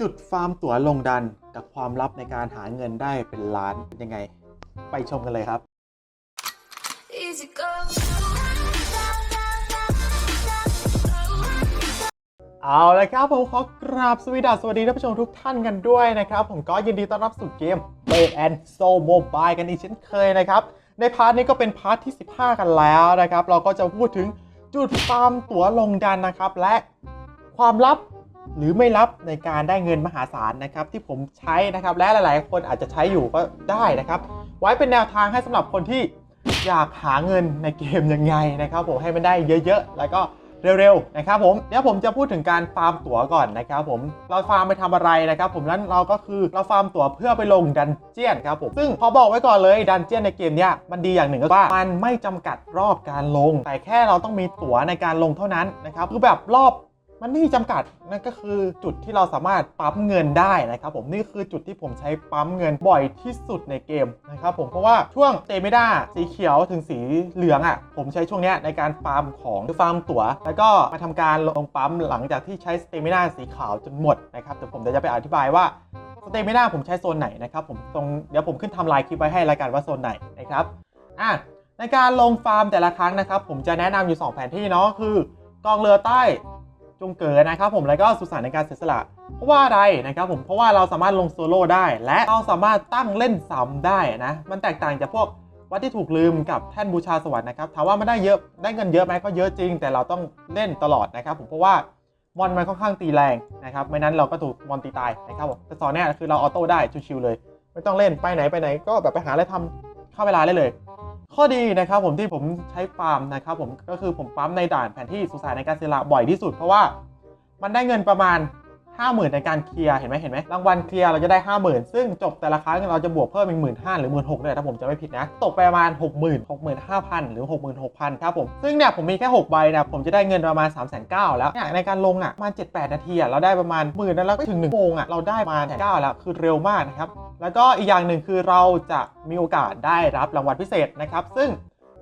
จุดฟาร์มตั๋วลงดันกับความลับในการหาเงินได้เป็นล้านเป็นยังไง ไปชมกันเลยครับ เอาละครับผมขอกราบสวีดัสสวัสดีท่านผู้ชมทุกท่านกันด้วยนะครับ ผมก็ยินดีต้อนรับสู่เกม b a and Soul Mobile กันอีกเช่นเคยนะครับ ในพาร์ทนี้ก็เป็นพาร์ทที่ 15 กันแล้วนะครับ เราก็จะพูดถึงจุดฟาร์มตั๋วลงดันนะครับ และความลับ หรือไม่ลับในการได้เงินมหาศาลนะครับ ที่ผมใช้นะครับ และหลายๆ คนอาจจะใช้อยู่ก็ได้นะครับ ไว้เป็นแนวทางให้สำหรับคนที่อยากหาเงินในเกมยังไงนะครับ ผมให้มันได้เยอะๆ แล้วก็เร็วๆนะครับผมเดี๋ยวผมจะพูดถึงการฟาร์มตั๋วก่อนนะครับผมเราฟาร์มไปทำอะไรนะครับ ผมนั้นเราก็คือเราฟาร์มตั๋วเพื่อไปลงดันเจียนครับผมซึ่งพอบอกไว้ก่อนเลยดันเจียนในเกมเนี้ยมันดีอย่างหนึ่งก็ว่ามันไม่จำกัดรอบการลง แต่แค่เราต้องมีตั๋วในการลงเท่านั้นนะครับคือแบบรอบ มันไม่มีจำกัดนั่นก็คือจุดที่เราสามารถปั๊มเงินได้นะครับผมนี่คือจุดที่ผมใช้ปั๊มเงินบ่อยที่สุดในเกมนะครับผมเพราะว่าช่วงเตมิด้าสีเขียวถึงสีเหลืองอะผมใช้ช่วงเนี้ยในการฟาร์มของคือฟาร์มตั๋ว แล้วก็มาทำการลงปั๊มหลังจากที่ใช้สเตมิด้าสีขาวจนหมดนะครับเดี๋ยวผมเดี๋ยวจะไปอธิบายว่าสเตมิด้าผมใช้โซนไหนนะครับผมตรงเดี๋ยวผมขึ้นทำลายคลิปไว้ให้รายการว่าโซนไหนนะครับอะในการลงฟาร์มแต่ละครั้งนะครับผมจะแนะนำอยู่ 2 แผนที่เนาะคือกองเรือใต้ จงเกิดนะครับผมแล้วก็สุสานในการเสียสละเพราะว่าอะไรนะครับผมเพราะว่าเราสามารถลงโซโล่ได้ และเราสามารถตั้งเล่นซ้ำได้นะ มันแตกต่างจากพวกวัดที่ถูกลืมกับแท่นบูชาสวรรค์นะครับถามว่าไมันได้เยอะได้เงินเยอะไหมก็เยอะจริง แต่เราต้องเล่นตลอดนะครับผมเพราะว่ามอนมันค่อนข้างตีแรงนะครับไม่นั้นเราก็ถูกมอนตีตายนะครับผมแต่สอนเนี่ยคือเราออโต้ได้ชิวๆเลย ไม่ต้องเล่นไปไหนไปไหนก็แบบไปหาอะไรทำเข้าเวลาได้เลย ข้อดีนะครับผมที่ผมใช้ฟาร์มนะครับผมก็คือผมปั๊มในด่านแผนที่สุสานในการเซลาบ่อยที่สุดเพราะว่ามันได้เงินประมาณ 50,000 ในการเคลียร์เห็นไหมเห็นไหมรางวัลเคลียร์เราจะได้ 50,000 ซึ่งจบแต่ละครั้งเราจะบวกเพิ่มอีกหมื่นห้าหรือหมื่นหกเลยถ้าผมจะไม่ผิดนะ ตกไปประมาณ 60,000 65,000 หรือ 66,000 ครับผม ซึ่งเนี่ยผมมีแค่ 6 ใบนะผมจะได้เงินประมาณ 3 9 0 0 0แล้วเนี่ยในการลงอะประมาณ7-8 นาทีอะเราได้ประมาณหมื่นแล้วก็ถึง1โมงอะเราได้ประมาณแสนเก้าแล้วคือเร็วมากนะครับแล้วก็อีกอย่างหนึ่งคือเราจะมีโอกาสได้รับรางวัลพิเศษนะครับซึ่ง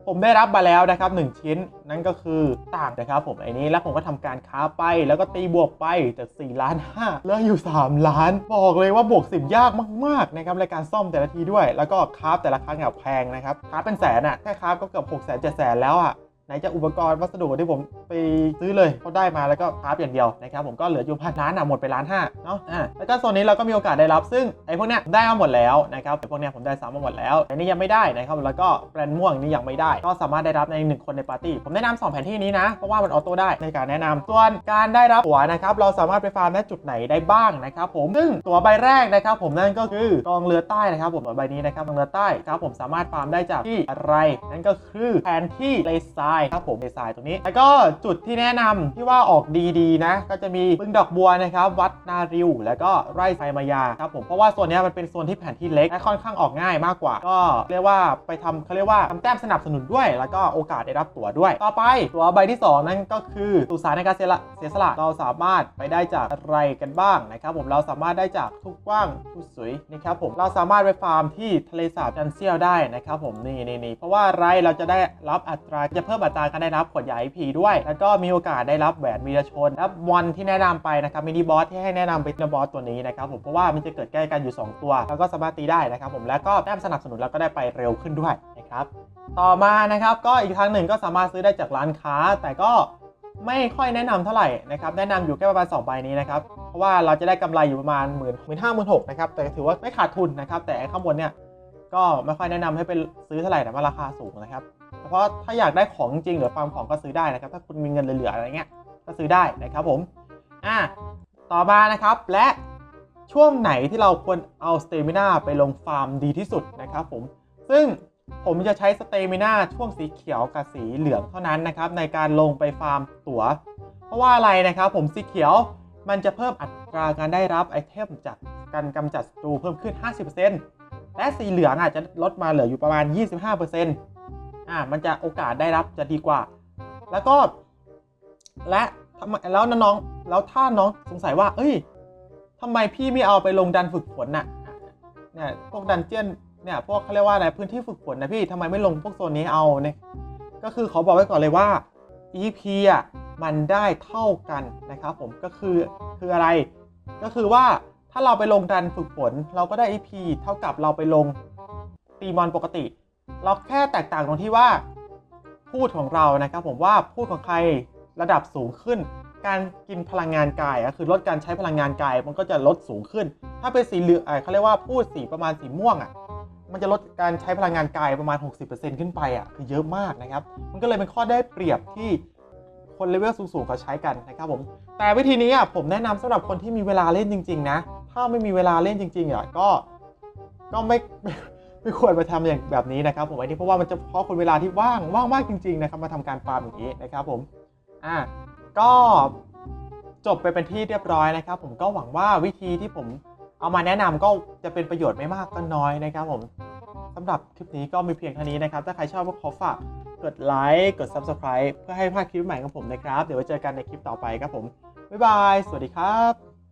ผมได้รับมาแล้วนะครับ 1 ชิ้นนั่นก็คือต่างนะครับผมไอ้นี้แล้วผมก็ทำการค้าไปแล้วก็ตีบวกไปจาก4ล้าน5เหลืออยู่ 3 ล้าน บอกเลยว่าบวก 10 ยากมากๆนะครับในการซ่อมแต่ละทีด้วย แล้วก็ค้าแต่ละครั้งแบบแพงนะครับค้าเป็นแสนอะแค่ค้าก็เกือบ6กแสนเจ็ดแสนแล้วอะ ไหนจะอุปกรณ์วัสดุที่ผมไปซื้อเลยเขาได้มาแล้วก็คราฟอย่างเดียวนะครับผมก็เหลืออยู่พันล้านอะหมดไปล้านห้าเนาะอ่าแล้วก็โซนนี้เราก็มีโอกาสได้รับซึ่งไอ้พวกเนี้ยได้มาหมดแล้วนะครับไอ้พวกเนี้ยผมได้ซ้ำมาหมดแล้วแต่นี่ยังไม่ได้นะครับแล้วก็แบรนด์ม่วงนี่ยังไม่ได้ ก็สามารถได้รับในหนึ่งคนในปาร์ตี้ผมแนะนำสองแผนที่นี้นะเพราะว่ามันออโต้ได้ในการแนะนำส่วนการได้รับตั๋วนะครับเราสามารถไปฟาร์มณจุดไหนได้บ้างนะครับผมซึ่งตั๋วใบแรกนะครับผมนั่นก็คือกองเรือใต้นะครับผมตัวใบนี้นะครับกองเรือใต้ครับผมสามารถฟาร์มได้จากที่อะไรนั่นก็คือแผนที่เลซายครับผมเลซายตรงนี้ แล้วก็จุดที่แนะนำที่ว่าออกดีๆนะ ก็จะมีบึงดอกบัวนะครับ วัดนาริว แล้วก็ไร่ไซมายาครับผมเพราะว่าโซนนี้มันเป็นโซนที่แผนที่เล็กและค่อนข้างออกง่ายมากกว่า ก็เรียกว่าไปทำเขาเรียกว่าทำแต้มสนับสนุนด้วย แล้วก็โอกาสได้รับตั๋วด้วย ต่อไปตั๋วใบที่สองนั่นก็คือสุสานในการเสียละเสียสละเราสามารถไปได้จากอะไรกันบ้างนะครับผมเราสามารถได้จากทุกกว้างทุกสวยนะครับผมเราสามารถไปฟาร์มที่ทะเลสาบจันเซียวได้นะครับผมนี่นี่นี่เพราะว่าไรเราจะได้รับอัตราจะเพิ่มอัตราการได้รับขวดใหญ่พีด้วย แล้วก็มีโอกาสได้รับแหวนวีรชนและวันที่แนะนำไปนะครับมินิบอสที่ให้แนะนำไปมินิบอสตัวนี้นะครับผมเพราะว่ามันจะเกิดใกล้กันอยู่ 2 ตัว แล้วก็สามารถตีได้นะครับผมแล้วก็แต้มสนับสนุนแล้วก็ได้ไปเร็วขึ้นด้วยนะครับต่อมานะครับก็อีกทางหนึ่งก็สามารถซื้อได้จากร้านค้า แต่ก็ไม่ค่อยแนะนำเท่าไหร่นะครับแนะนำอยู่แค่ประมาณ2ใบนี้นะครับเพราะว่าเราจะได้กำไรอยู่ประมาณหมื่นหมื่นห้าหมื่นหกนะครับแต่ถือว่าไม่ขาดทุนนะครับแต่ข้างบนเนี่ยก็ไม่ค่อยแนะนำให้ไปซื้อเท่าไหร่แต่ว่าราคาสูงนะครับ เพราะถ้าอยากได้ของจริงหรือฟาร์มของก็ซื้อได้นะครับ ถ้าคุณมีเงินเหลืออะไรเงี้ยก็ซื้อได้นะครับผมอะต่อมานะครับและช่วงไหนที่เราควรเอาสเตมินาไปลงฟาร์มดีที่สุดนะครับผมซึ่งผมจะใช้สเตมินาช่วงสีเขียวกับสีเหลืองเท่านั้นนะครับในการลงไปฟาร์มตั๋ว เพราะว่าอะไรนะครับผมสีเขียวมันจะเพิ่มอัตราการได้รับไอเทมจากการกำจัดศัตรูเพิ่มขึ้น 50%และสีเหลืองอาจจะลดมาเหลืออยู่ประมาณ 25% อ่ามันจะโอกาสได้รับจะดีกว่า แล้วก็และทำไมแล้วน้องๆแล้วถ้าน้องสงสัยว่า เอ้ยทำไมพี่ไม่เอาไปลงดันฝึกฝนน่ะเนี่ยพวกดันเจียนเนี่ยพวกเขาเรียกว่าอะไรพื้นที่ฝึกฝนนะพี่ทำไมไม่ลงพวกโซนนี้เอาเนี่ยก็คือขอบอกไว้ก่อนเลยว่า EP อะมันได้เท่ากันนะครับผมก็คือคืออะไร ก็คือว่าถ้าเราไปลงดันฝึกฝน เราก็ได้ EP เท่ากับเราไปลงตีมอนปกติ เราแค่แตกต่างตรงที่ว่า พูดของเรานะครับผมว่าพูดของใครระดับสูงขึ้น การกินพลังงานกายก็คือลดการใช้พลังงานกายมันก็จะลดสูงขึ้น ถ้าเป็นสีเหลืองเขาเรียกว่าพูดสีประมาณสีม่วงอะมันจะลดการใช้พลังงานกายประมาณ 60%ขึ้นไปอะคือเยอะมากนะครับ มันก็เลยเป็นข้อได้เปรียบที่คนเลเวลสูงๆเขาใช้กันนะครับผม แต่วิธีนี้อะผมแนะนำสำหรับคนที่มีเวลาเล่นจริง ๆ นะ ถ้าไม่มีเวลาเล่นจริงๆอะก็ก็ไม่ ไม่ควรมาทำอย่างแบบนี้นะครับผมอันนี้เพราะว่ามันจะเพราะคนเวลาที่ว่างว่างมากจริง ๆ นะครับมาทำการฟาร์มอย่างนี้นะครับผมอะก็จบไปเป็นที่เรียบร้อยนะครับ ผมก็หวังว่าวิธีที่ผมเอามาแนะนำก็จะเป็นประโยชน์ไม่มากก็น้อยนะครับผมสำหรับคลิปนี้ก็มีเพียงเท่านี้นะครับ ถ้าใครชอบก็ขอฝากกดไลค์กด Subscribe เพื่อให้พลาดคลิปใหม่ของผมนะครับ เดี๋ยวไว้เจอกันในคลิปต่อไปครับผม บ๊ายบาย สวัสดีครับ